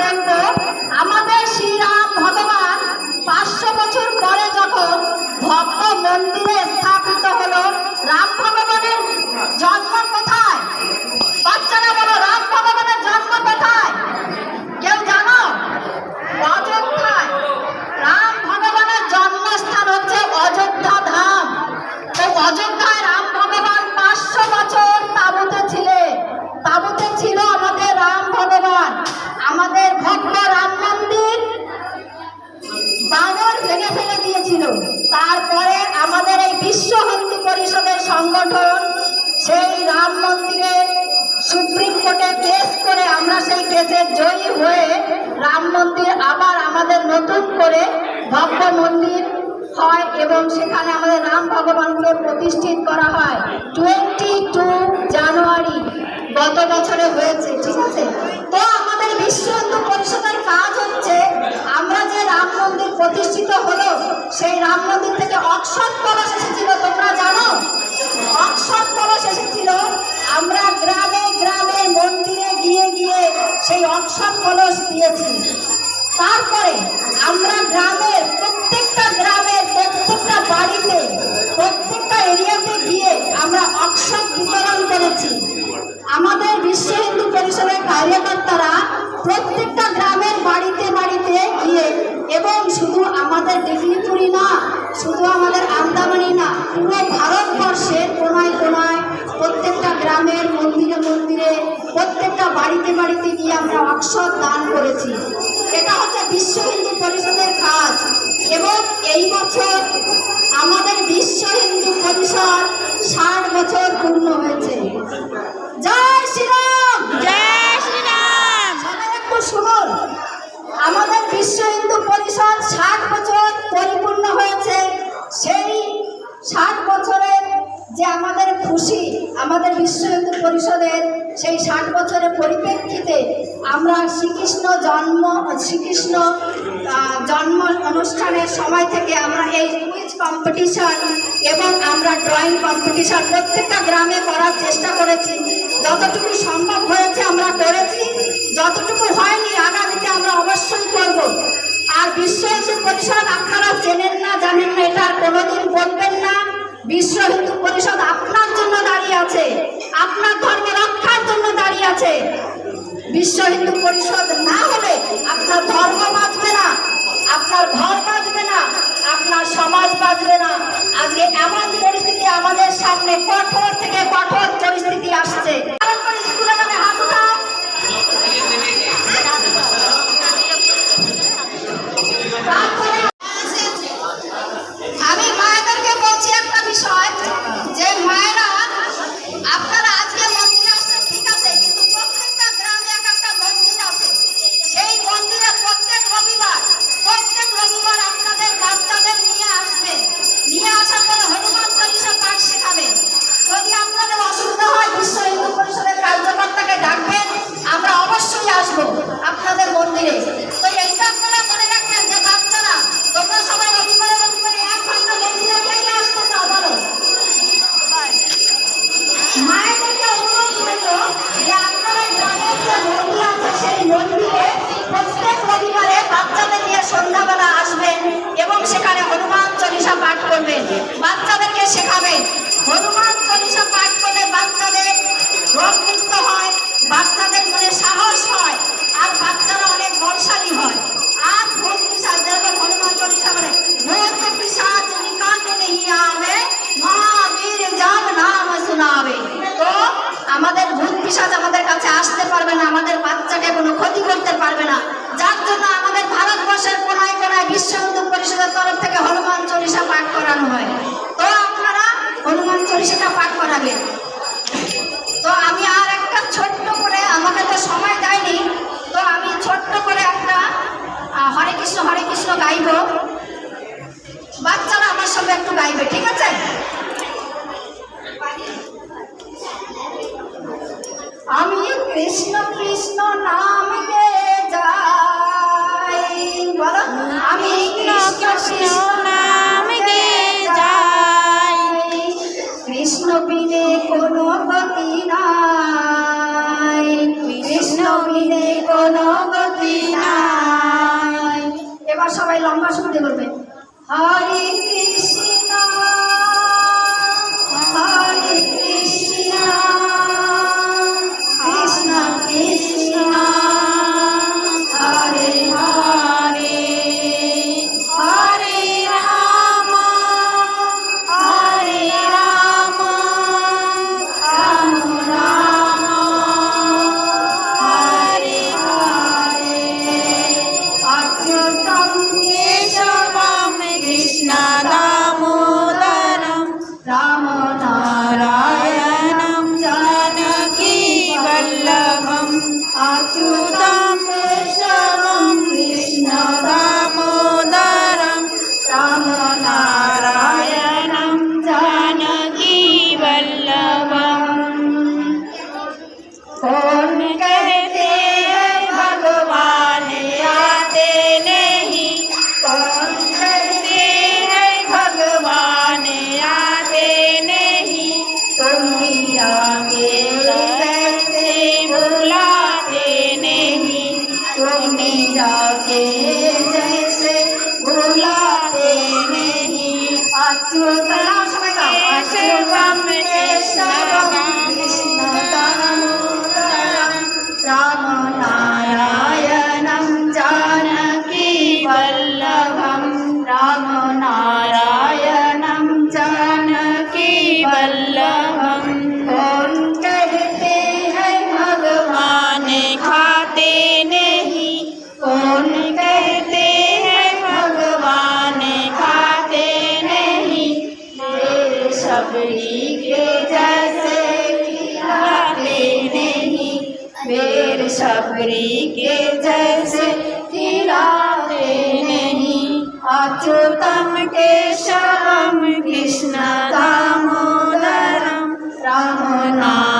বলব আমাদের শ্রীরাম ভগবান পাঁচশো বছর পরে যখন ভক্ত মন্দিরে স্থাপিত হলো, রাম ভগবানের জন্ম কোথায়? ফেলে দিয়েছিল তারপরে আমাদের এই বিশ্ব হিন্দু পরিষদের সংগঠন সেই রাম মন্দিরে সুপ্রিম কোর্টে কেস করে আমরা সেই কেসে জয়ী হয়ে রাম মন্দির আবার আমাদের নতুন করে ভব্য মন্দির হয় এবং সেখানে আমাদের রাম ভগবানকে প্রতিষ্ঠিত করা হয়। টোয়েন্টি টু জানুয়ারি গত বছরে হয়েছে, ঠিক আছে? তো আমাদের বিশ্ব হিন্দু রাম মন্দির প্রতিষ্ঠিত হলো, সেই রাম মন্দির থেকে অক্ষত কলস এসেছিল, তোমরা জানো? অক্ষত কলস এসেছিল। আমরা গ্রামে গ্রামে মন্দিরে গিয়ে গিয়ে সেই অক্ষত কলস দিয়েছি। তারপরে আমরা গ্রামের প্রত্যেকটা গ্রামের প্রত্যেকটা বাড়িতে, প্রত্যেকটা এরিয়াতে গিয়ে আমরা অক্ষত বিতরণ করেছি। আমাদের বিশ্ব হিন্দু পরিষদের কার্যকর্তারা প্রত্যেকটা গ্রামের বাড়িতে বাড়িতে গিয়ে এবং শুধু আমাদের ডিগ্রিপুরি না, শুধু আমাদের আন্দামানি না, পুরো ভারতবর্ষের কোনায় কোনায় প্রত্যেকটা গ্রামের মন্দিরে মন্দিরে, প্রত্যেকটা বাড়িতে বাড়িতে গিয়ে আমরা অক্ষর দান করেছি। এটা হচ্ছে বিশ্ব হিন্দু পরিষদের কাজ। এবং এই বছর আমাদের বিশ্ব হিন্দু পরিষদ ষাট বছর পূর্ণ হয়েছে। জয় শ্রীরাম! যে আমাদের খুশি, আমাদের বিশ্ব হিন্দু পরিষদের সেই ষাট বছরের পরিপ্রেক্ষিতে আমরা শ্রীকৃষ্ণ জন্ম শ্রীকৃষ্ণ জন্ম অনুষ্ঠানের সময় থেকে আমরা এই কুইজ কম্পিটিশন এবং আমরা ড্রয়িং কম্পিটিশন প্রত্যেকটা গ্রামে করার চেষ্টা করেছি। যতটুকু সম্ভব হয়েছে আমরা করেছি, যতটুকু হয়নি আগামীতে আমরা অবশ্যই করব আর বিশ্ব হিন্দু পরিষদ আপনারা চেনেন না জানেন না এটা আর কোনোদিন বলবেন না বিশ্ব হিন্দু পরিষদ আপনার জন্য দাঁড়িয়ে আছে। আপনার ধর্ম রক্ষার জন্য দাঁড়িয়ে আছে। বিশ্ব হিন্দু পরিষদ না হলে আপনার ধর্ম বাঁচবে না, আপনার ঘর বাঁচবে না, আপনার সমাজ বাঁচবে না। আজকে এমন পরিস্থিতি আমাদের সামনে কঠোর থেকে কঠোর করবেন বাচ্চাদেরকে শেখাবেন হনুমান চল্লিশা পাঠ করলে বাচ্চাদের রোগ মুক্ত হয়, বাচ্চাদের মনে সাহস হয়, আর বাচ্চারা অনেক বলশালী হয়। আর ভূত পিসাজ, যেরকম হনুমান চল্লিশা বলে ভূত পিসাজ নিকাট নেই আবে মহাবীর যাব নাম শোনাবে। তো আমাদের ভূত পিসাজ আমাদের কাছে আসতে পারবে না, আমাদের বাচ্চাকে কোনো ক্ষতি করতে পারবে না যার জন্য আমাদের ভারতবর্ষের কোনায় কোনায় বিশ্ব হিন্দু পরিষদের তরফ থেকে হনুমান চল্লিশা পাঠ করানো হয় তো আপনারা হনুমান চল্লিশাটা পাঠ সবাই লম্বা শুনতে করবে হরি কৃষ্ণ। संगिया के से बुलाते नहीं दुनिया के जैसे बुलाते नहीं अच्युत शबरी के जैसे खिलाते नहीं। अच्युतम श्याम कृष्ण दामोदरम राम नाम।